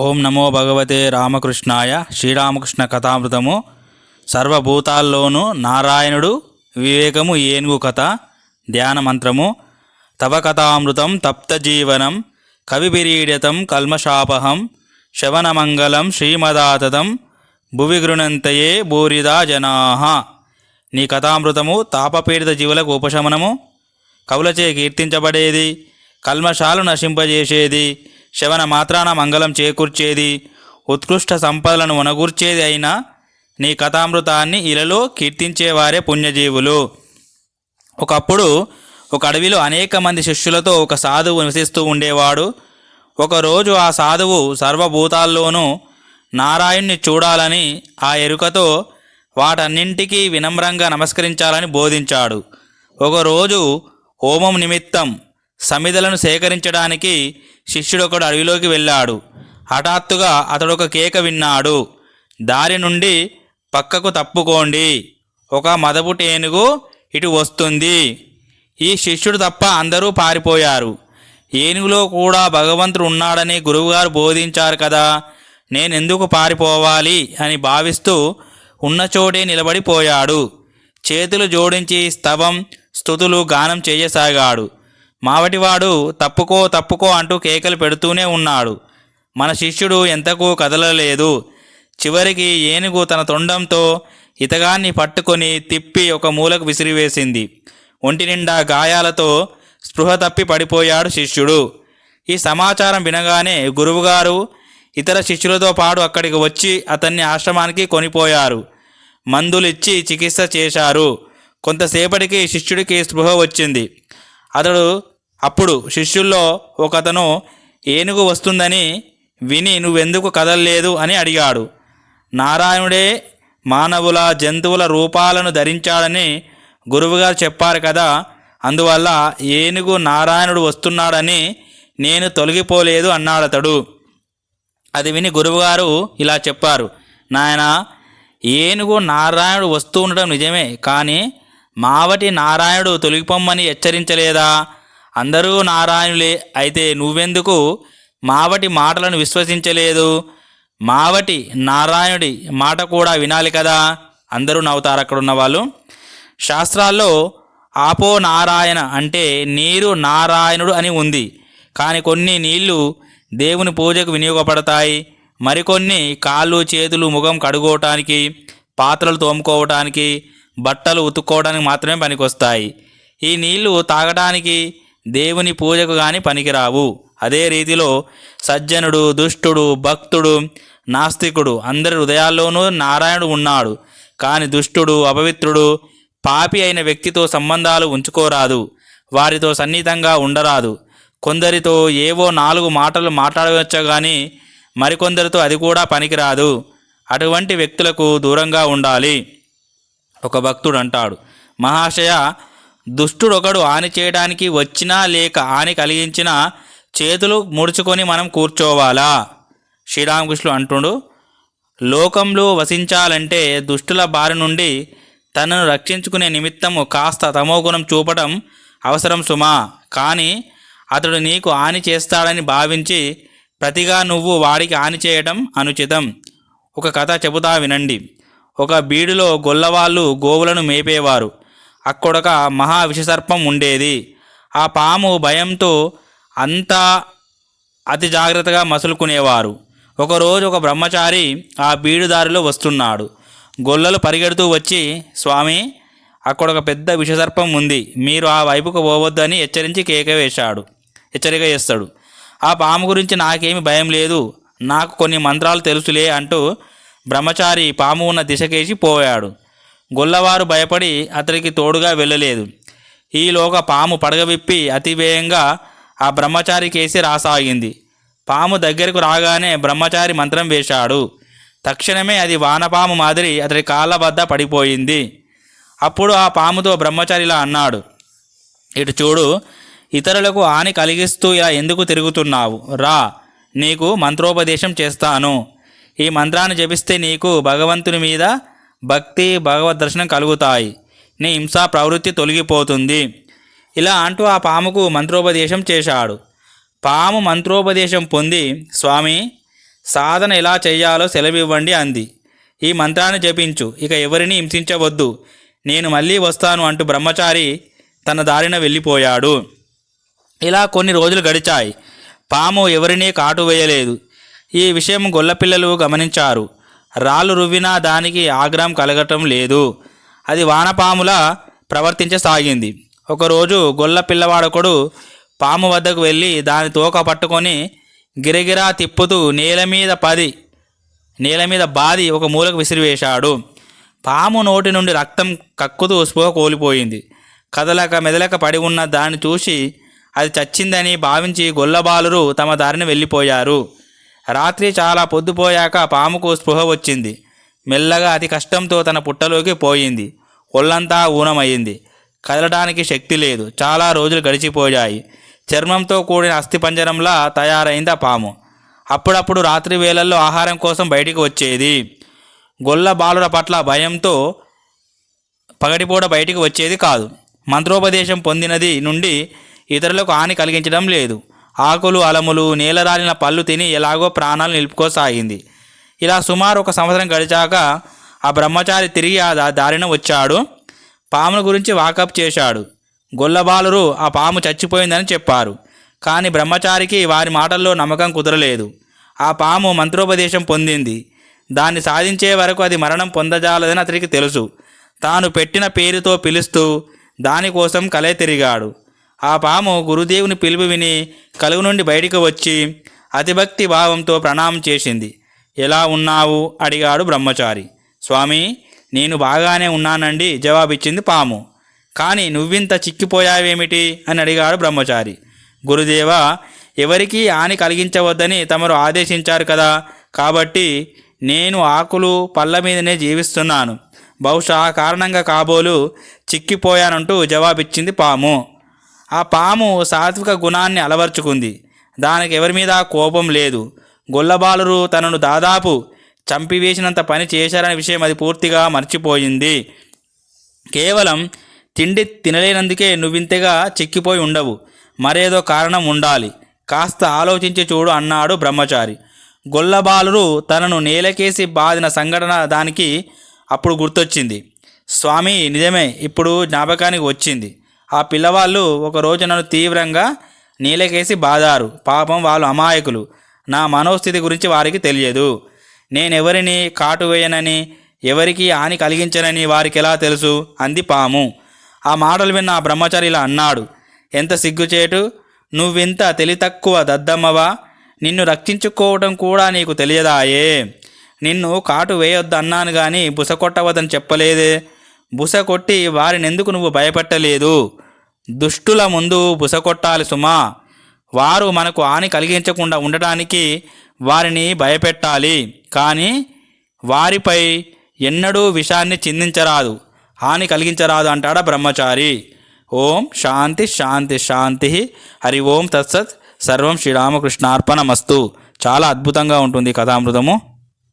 ఓం నమో భగవతే రామకృష్ణాయ శ్రీరామకృష్ణ కథామృతము. సర్వభూతాల్లోనూ నారాయణుడు వివేకము ఏనుగు కథ ధ్యాన మంత్రము. తవ కథామృతం తప్తజీవనం కవిభిరీడతం కల్మషాపహం శవనమంగళం శ్రీమదాతతం భువి గృణంతయే భూరిదా జనా. నీ కథామృతము తాపపీడిత జీవులకు ఉపశమనము. కవులచే కీర్తించబడేది కల్మషాలు నశింపజేసేది శవన మాత్రాన మంగళం చేకూర్చేది ఉత్కృష్ట సంపదలను వనగూర్చేది అయినా నీ కథామృతాన్ని ఇలలో కీర్తించేవారే పుణ్యజీవులు. ఒకప్పుడు ఒక అడవిలో అనేక మంది శిష్యులతో ఒక సాధువు నివసిస్తూ ఉండేవాడు. ఒకరోజు ఆ సాధువు సర్వభూతాల్లోనూ నారాయణ్ణి చూడాలని ఆ ఎరుకతో వాటన్నింటికీ వినమ్రంగా నమస్కరించాలని బోధించాడు. ఒకరోజు హోమం నిమిత్తం సమిధలను సేకరించడానికి శిష్యుడొకడు అడవిలోకి వెళ్ళాడు. హఠాత్తుగా అతడు ఒక కేక విన్నాడు. దారి నుండి పక్కకు తప్పుకోండి. ఒక మదపు టేనుగు ఇటు వస్తుంది. ఈ శిష్యుడు తప్ప అందరూ పారిపోయారు. ఏనుగులో కూడా భగవంతుడు ఉన్నాడని గురువుగారు బోధించారు కదా. నేనెందుకు పారిపోవాలి అని భావిస్తూ ఉన్న చోటే నిలబడిపోయాడు. చేతులు జోడించి స్తవం స్థుతులు గానం చేయసాగాడు. మావటివాడు తప్పుకో తప్పుకో అంటూ కేకలు పెడుతూనే ఉన్నాడు. మన శిష్యుడు ఎంతకు కదలలేదు. చివరికి ఏనుగు తన తొండంతో ఇతగాన్ని పట్టుకొని తిప్పి ఒక మూలకు విసిరివేసింది. ఒంటి నిండా గాయాలతో స్పృహ తప్పి పడిపోయాడు శిష్యుడు. ఈ సమాచారం వినగానే గురువుగారు ఇతర శిష్యులతో పాటు అక్కడికి వచ్చి అతన్ని ఆశ్రమానికి కొనిపోయారు. మందులిచ్చి చికిత్స చేశారు. కొంతసేపటికి శిష్యుడికి స్పృహ వచ్చింది. అతడు అప్పుడు శిష్యుల్లో ఒకతను ఏనుగు వస్తుందని విని నువ్వెందుకు కదలలేదు? అని అడిగాడు. నారాయణుడే మానవుల జంతువుల రూపాలను ధరించాడని గురువుగారు చెప్పారు కదా అందువల్ల ఏనుగు నారాయణుడు వస్తున్నాడని నేను తొలగిపోలేదు అన్నాడతడు అది విని గురువుగారు ఇలా చెప్పారు. నాయన ఏనుగు నారాయణుడు వస్తూ ఉండడం నిజమే కానీ మావటి నారాయణుడు తొలగిపోమ్మని హెచ్చరించలేదా? అందరూ నారాయణులే అయితే నువ్వెందుకు మావటి మాటలను విశ్వసించలేదు? మావటి నారాయణుడి మాట కూడా వినాలి కదా? అందరూ నవ్వుతారు అక్కడున్న వాళ్ళు. శాస్త్రాల్లో ఆపో నారాయణ అంటే నీరు నారాయణుడు అని ఉంది. కానీ కొన్ని నీళ్ళు దేవుని పూజకు వినియోగపడతాయి. మరికొన్ని కాళ్ళు చేతులు ముఖం కడుగోవటానికి పాత్రలు తోముకోవటానికి బట్టలు ఉతుక్కోవడానికి మాత్రమే పనికొస్తాయి. ఈ నీళ్ళు తాగడానికి దేవుని పూజకు కానీ పనికిరావు. అదే రీతిలో సజ్జనుడు దుష్టుడు భక్తుడు నాస్తికుడు అందరి హృదయాల్లోనూ నారాయణుడు ఉన్నాడు. కానీ దుష్టుడు అపవిత్రుడు పాపి అయిన వ్యక్తితో సంబంధాలు ఉంచుకోరాదు. వారితో సన్నిహితంగా ఉండరాదు. కొందరితో ఏవో నాలుగు మాటలు మాట్లాడవచ్చు కానీ మరికొందరితో అది కూడా పనికిరాదు. అటువంటి వ్యక్తులకు దూరంగా ఉండాలి. ఒక భక్తుడు అంటాడు మహాశయ దుష్టుడొకడు హాని చేయడానికి వచ్చినా లేక హాని కలిగించినా చేతులు ముడుచుకొని మనం కూర్చోవాలా? శ్రీరామకృష్ణుడు అంటుండు లోకంలో వసించాలంటే దుష్టుల బారి నుండి తనను రక్షించుకునే నిమిత్తము కాస్త తమోగుణం చూపడం అవసరం సుమా. కానీ అతడు నీకు హాని చేస్తాడని భావించి ప్రతిగా నువ్వు వాడికి హాని చేయటం అనుచితం. ఒక కథ చెబుతా వినండి. ఒక బీడులో గొల్లవాళ్ళు గోవులను మేపేవారు. అక్కడొక మహా విషసర్పం ఉండేది. ఆ పాము భయంతో అంతా అతి జాగ్రత్తగా మసులుకునేవారు. ఒకరోజు ఒక బ్రహ్మచారి ఆ బీడుదారిలో వస్తున్నాడు. గొల్లలు పరిగెడుతూ వచ్చి స్వామి అక్కడ ఒక పెద్ద విషసర్పం ఉంది. మీరు ఆ వైపుకు పోవద్దని హెచ్చరించి కేక వేశాడు. హెచ్చరిక చేస్తాడు. ఆ పాము గురించి నాకేమి భయం లేదు. నాకు కొన్ని మంత్రాలు తెలుసులే అంటూ బ్రహ్మచారి పాము ఉన్న దిశకేసి పోయాడు. గొల్లవారు భయపడి అతడికి తోడుగా వెళ్ళలేదు. ఈలోక పాము పడగవిప్పి అతివేయంగా ఆ బ్రహ్మచారి కేసి రాసాగింది. పాము దగ్గరకు రాగానే బ్రహ్మచారి మంత్రం వేశాడు. తక్షణమే అది వానపాము మాదిరి అతడి కాళ్ళ వద్ద పడిపోయింది. అప్పుడు ఆ పాముతో బ్రహ్మచారిలా అన్నాడు ఇటు చూడు ఇతరులకు హాని కలిగిస్తూ ఇలా ఎందుకు తిరుగుతున్నావు? రా నీకు మంత్రోపదేశం చేస్తాను. ఈ మంత్రాన్ని జపిస్తే నీకు భగవంతుని మీద భక్తి భగవద్ దర్శనం కలుగుతాయి. నీ హింసా ప్రవృత్తి తొలగిపోతుంది. ఇలా అంటూ ఆ పాముకు మంత్రోపదేశం చేశాడు. పాము మంత్రోపదేశం పొంది స్వామి సాధన ఎలా చేయాలో సెలవివ్వండి అంది. ఈ మంత్రాన్ని జపించు. ఇక ఎవరిని హింసించవద్దు. నేను మళ్ళీ వస్తాను అంటూ బ్రహ్మచారి తన దారిన వెళ్ళిపోయాడు. ఇలా కొన్ని రోజులు గడిచాయి. పాము ఎవరినీ కాటు వేయలేదు. ఈ విషయం గొల్లపిల్లలు గమనించారు. రాళ్ళు రువ్వినా దానికి ఆగ్రహం కలగటం లేదు. అది వానపాములా ప్రవర్తించసాగింది. ఒకరోజు గొల్ల పిల్లవాడొకడు పాము వద్దకు వెళ్ళి దాని తోక పట్టుకొని గిరగిరా తిప్పుతూ నేల మీద పది నేల మీద బాది ఒక మూలకు విసిరివేశాడు. పాము నోటి నుండి రక్తం కక్కుతూ స్పృహ కోల్పోయింది. కదలక మెదలక పడి ఉన్న దాన్ని చూసి అది చచ్చిందని భావించి గొల్లబాలురు తమ దారిని వెళ్ళిపోయారు. రాత్రి చాలా పొద్దుపోయాక పాముకు స్పృహ వచ్చింది. మెల్లగా అతి కష్టంతో తన పుట్టలోకి పోయింది. ఒళ్ళంతా ఊనమయ్యింది. కదలడానికి శక్తి లేదు. చాలా రోజులు గడిచిపోయాయి. చర్మంతో కూడిన అస్థిపంజరంలా తయారైంది ఆ పాము. అప్పుడప్పుడు రాత్రి వేళల్లో ఆహారం కోసం బయటికి వచ్చేది. గొల్ల బాలుల పట్ల భయంతో పగటిపూట బయటికి వచ్చేది కాదు. మంత్రోపదేశం పొందినది నుండి ఇతరులకు హాని కలిగించడం లేదు. ఆకులు అలములు నేలరాలిన పళ్ళు తిని ఎలాగో ప్రాణాలు నిలుపుకోసాగింది ఇలా సుమారు ఒక సంవత్సరం గడిచాక ఆ బ్రహ్మచారి తిరిగి ఆ దా- దారిన వచ్చాడు. పాముల గురించి వాకప్ చేశాడు. గొల్లబాలురు ఆ పాము చచ్చిపోయిందని చెప్పారు. కానీ బ్రహ్మచారికి వారి మాటల్లో నమ్మకం కుదరలేదు. ఆ పాము మంత్రోపదేశం పొందింది. దాన్ని సాధించే వరకు అది మరణం పొందజాలదని అతనికి తెలుసు. తాను పెట్టిన పేరుతో పిలుస్తూ దానికోసం కలే తిరిగాడు. ఆ పాము గురుదేవుని పిలుపు విని కలుగు నుండి బయటకు వచ్చి అతిభక్తి భావంతో ప్రణామం చేసింది. ఎలా ఉన్నావు? అడిగాడు బ్రహ్మచారి. స్వామి నేను బాగానే ఉన్నానండి జవాబిచ్చింది పాము. కానీ నువ్వింత చిక్కిపోయావేమిటి? అని అడిగాడు బ్రహ్మచారి. గురుదేవ ఎవరికీ హాని కలిగించవద్దని తమరు ఆదేశించారు కదా. కాబట్టి నేను ఆకులు పళ్ళ మీదనే జీవిస్తున్నాను. బహుశా ఆ కారణంగా కాబోలు చిక్కిపోయానంటూ జవాబిచ్చింది పాము. ఆ పాము సాత్విక గుణాన్ని అలవర్చుకుంది. దానికి ఎవరి మీద కోపం లేదు. గొల్లబాలురు తనను దాదాపు చంపివేసినంత పని చేశారనే విషయం అది పూర్తిగా మర్చిపోయింది. కేవలం తిండి తినలేనందుకే నువ్వింతగా చిక్కిపోయి ఉండవు. మరేదో కారణం ఉండాలి. కాస్త ఆలోచించి చూడు అన్నాడు బ్రహ్మచారి. గొల్లబాలురు తనను నేలకేసి బాదిన సంఘటన దానికి అప్పుడు గుర్తొచ్చింది. స్వామి నిజమే ఇప్పుడు జ్ఞాపకానికి వచ్చింది. ఆ పిల్లవాళ్ళు ఒకరోజు నన్ను తీవ్రంగా నీలకేసి బాదారు. పాపం వాళ్ళు అమాయకులు. నా మనోస్థితి గురించి వారికి తెలియదు. నేనెవరిని కాటు వేయనని ఎవరికి హాని కలిగించనని వారికి ఎలా తెలుసు? అంది పాము. ఆ మాటలు విన్న ఆ బ్రహ్మచారి ఇలా అన్నాడు. ఎంత సిగ్గుచేటు? నువ్వింత తెలితక్కువ దద్దమ్మవా? నిన్ను రక్షించుకోవటం కూడా నీకు తెలియదాయే. నిన్ను కాటు వేయొద్దన్నాను కానీ బుస కొట్టవద్దని చెప్పలేదే. బుస కొట్టి వారినెందుకు నువ్వు భయపెట్టలేదు? దుష్టుల ముందు బుస కొట్టాలి సుమా. వారు మనకు హాని కలిగించకుండా ఉండటానికి వారిని భయపెట్టాలి. కానీ వారిపై ఎన్నడూ విషాన్ని చిందించరాదు. హాని కలిగించరాదు అంటాడా బ్రహ్మచారి. ఓం శాంతి శాంతి శాంతి. హరి ఓం తత్సత్. సర్వం శ్రీరామకృష్ణార్పణమస్తు. చాలా అద్భుతంగా ఉంటుంది కథామృతము.